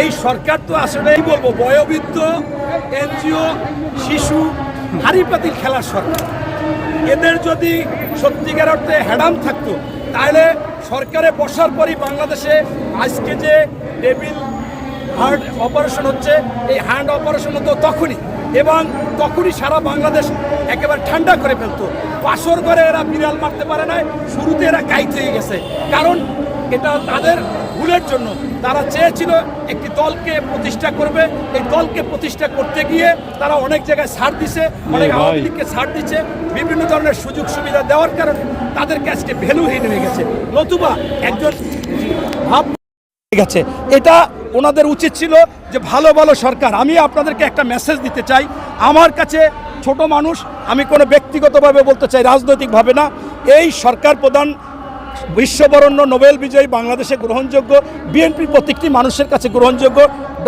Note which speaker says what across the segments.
Speaker 1: এই সরকার তো আসলে বলব, বয়োবৃদ্ধ, এনজিও, শিশু হারিপাতিল খেলার সরকার। এদের যদি সত্যিকার অর্থে হ্যাডাম থাকতো, তাহলে সরকারে বসার পরই বাংলাদেশে আজকে যে টেবিল হার্ট অপারেশন হচ্ছে, এই হ্যান্ড অপারেশন হতো তখনই, এবং তখনই সারা বাংলাদেশ একেবারে ঠান্ডা করে ফেলতো। পাশর ঘরে এরা বিড়াল মারতে পারে না শুরুতে এরা গাইতে গেছে। কারণ এটা তাদের ভুলের জন্য। তারা চেয়েছিল একটি দলকে প্রতিষ্ঠা করবে। এই দলকে প্রতিষ্ঠা করতে গিয়ে তারা অনেক জায়গায় ছাড় দিছে অনেক। আওয়ামী লীগকে ছাড় দিচ্ছে বিভিন্ন ধরনের সুযোগ সুবিধা দেওয়ার কারণে তাদের কাছকে ভ্যালুহীন হয়ে গেছে। নতুবা একজন ভাব গেছে। এটা ওনাদের উচিত ছিল যে ভালো ভালো সরকার। আমি আপনাদেরকে একটা মেসেজ দিতে চাই। আমার কাছে ছোট মানুষ আমি কোনো ব্যক্তিগতভাবে বলতে চাই রাজনৈতিকভাবে না। এই সরকার প্রধান বিশ্ববরণ্য নোবেল বিজয়ী বাংলাদেশে গ্রহণযোগ্য বিএনপির প্রত্যেকটি মানুষের কাছে গ্রহণযোগ্য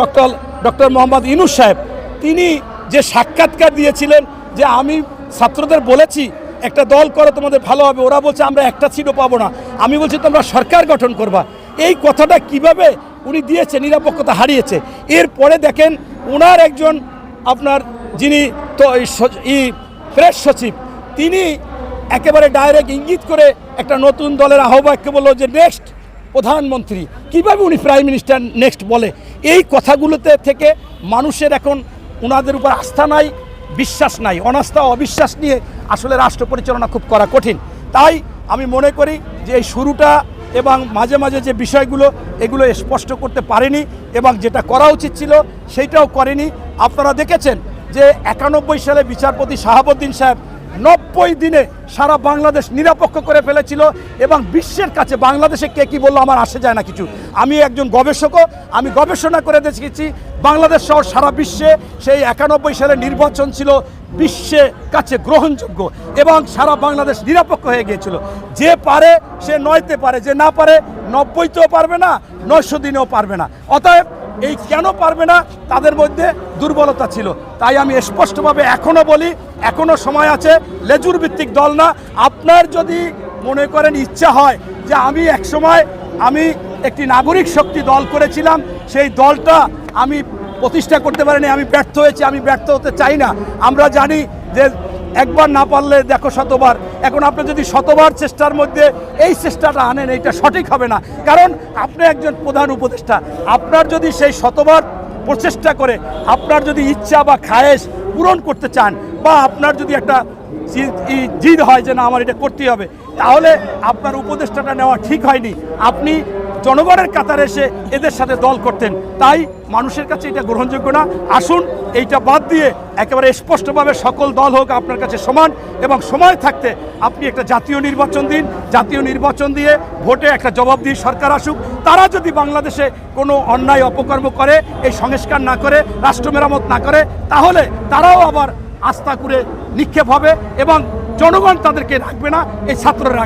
Speaker 1: ডক্টর ডক্টর মোহাম্মদ ইনুস সাহেব। তিনি যে সাক্ষাৎকার দিয়েছিলেন যে আমি ছাত্রদের বলেছি, একটা দল করো, তোমাদের ভালো হবে। ওরা বলছে, আমরা একটা সিটও পাবো না। আমি বলছি, তোমরা সরকার গঠন করবা। এই কথাটা কীভাবে উনি দিয়েছে, নিরাপক্ষতা হারিয়েছে? এরপরে দেখেন ওনার একজন আপনার যিনি তো প্রেস সচিব, তিনি একেবারে ডাইরেক্ট ইঙ্গিত করে একটা নতুন দলের আহ্বায়ককে বলল যে নেক্সট প্রধানমন্ত্রী। কীভাবে উনি প্রাইম মিনিস্টার নেক্সট বলে? এই কথাগুলোতে থেকে মানুষের এখন ওনাদের উপর আস্থা নাই, বিশ্বাস নাই, অনাস্থা, অবিশ্বাস নিয়ে আসলে রাষ্ট্র পরিচালনা খুব করা কঠিন। তাই আমি মনে করি যে, এই শুরুটা এবং মাঝে মাঝে যে বিষয়গুলো, এগুলো স্পষ্ট করতে পারেনি এবং যেটা করা উচিত ছিল, সেইটাও করেনি। আপনারা দেখেছেন যে, একানব্বই সালে বিচারপতি শাহাবুদ্দিন সাহেব নব্বই দিনে সারা বাংলাদেশ নিরপেক্ষ করে ফেলেছিল এবং বিশ্বের কাছে বাংলাদেশে কে কী বলল আমার আসে যায় না কিছু। আমি একজন গবেষকও, আমি গবেষণা করে দেখেছি, বাংলাদেশ সহ সারা বিশ্বে সেই একানব্বই সালে নির্বাচন ছিল বিশ্বের কাছে গ্রহণযোগ্য এবং সারা বাংলাদেশ নিরপেক্ষ হয়ে গিয়েছিল। যে পারে সে নয়তে পারে, যে না পারে নব্বইতেও পারবে না নয়শো দিনেও পারবে না। অতএব এই কেন পারবে না, তাদের মধ্যে দুর্বলতা ছিল। তাই আমি স্পষ্টভাবে এখনও বলি, এখনও সময় আছে লেজুর ভিত্তিক দল না। আপনার যদি মনে করেন ইচ্ছা হয় যে আমি এক সময় আমি একটি নাগরিক শক্তি দল করেছিলাম, সেই দলটা আমি প্রতিষ্ঠা করতে পারিনি, আমি ব্যর্থ হয়েছি, আমি ব্যর্থ হতে চাই না। আমরা জানি যে একবার না পারলে দেখো শতবার। এখন আপনি যদি শতবার চেষ্টার মধ্যে এই চেষ্টাটা আনেন, এইটা সঠিক হবে না। কারণ আপনি একজন প্রধান উপদেষ্টা। আপনার যদি সেই শতবার প্রচেষ্টা করে, আপনার যদি ইচ্ছা বা খায়েশ পূরণ করতে চান, বা আপনার যদি একটা জিদ হয় যে না, আমার এটা করতেই হবে, তাহলে আপনার উপদেষ্টাটা নেওয়া ঠিক হয়নি। আপনি জনগণের কাতারে এসে এদের সাথে দল করতেন। তাই মানুষের কাছে এটা গ্রহণযোগ্য না। আসুন, এইটা বাদ দিয়ে একেবারে স্পষ্টভাবে সকল দল হোক আপনার কাছে সমান এবং সময় থাকতে আপনি একটা জাতীয় নির্বাচন দিন। জাতীয় নির্বাচন দিয়ে ভোটে একটা জবাব দিয়ে সরকার আসুক। তারা যদি বাংলাদেশে কোনো অন্যায় অপকর্ম করে, এই সংস্কার না করে, রাষ্ট্র মেরামত না করে, তাহলে তারাও আবার আস্থা করে নিক্ষেপ হবে এবং জনগণ তাদেরকে রাখবে না, এই ছাত্ররা